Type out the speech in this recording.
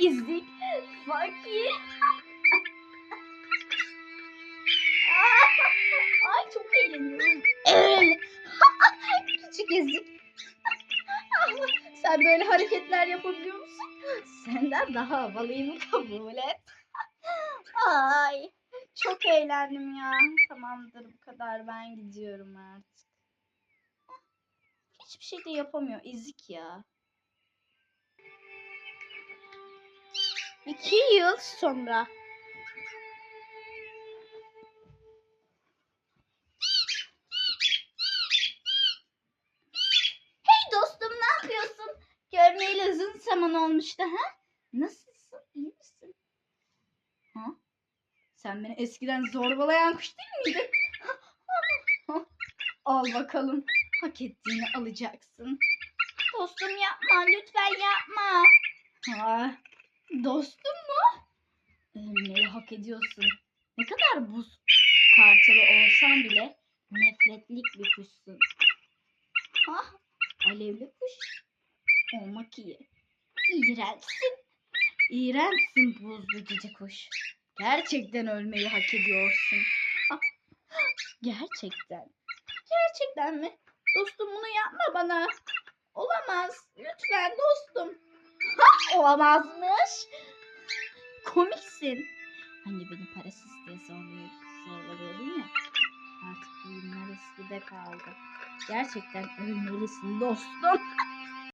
ezik. Fakir. Ay çok eğleniyorum. Küçük ezik. Sen böyle hareketler yapabiliyor musun? Senden daha havalıyım kabul et. Ay çok eğlendim ya. Tamamdır bu kadar ben gidiyorum artık. Hiçbir şey de yapamıyor ezik ya. İki yıl sonra. Hey dostum ne yapıyorsun? Görmeyeli uzun zaman olmuştu ha? Nasılsın? İyi misin? Ha? Sen beni eskiden zorbalayan kuş değil miydin? Al bakalım. Hak ettiğini alacaksın. Dostum yapma. Lütfen yapma. Ha, dostum mu? Ölmeyi hak ediyorsun. Ne kadar buz kartalı olsan bile nefretlik bir kuşsun. Ha, alevli kuş. Olmak iyi. İğrençsin. İğrençsin buzlu cici kuş. Gerçekten ölmeyi hak ediyorsun. Ah, Gerçekten. Gerçekten mi? Dostum bunu yapma bana. Olamaz. Lütfen dostum. Ha, olamazmış. Komiksin. Hani beni parasız diye zorluyor- zorbalıyordun ya. Artık bu günler eskide kaldı. Gerçekten ölmelisin dostum.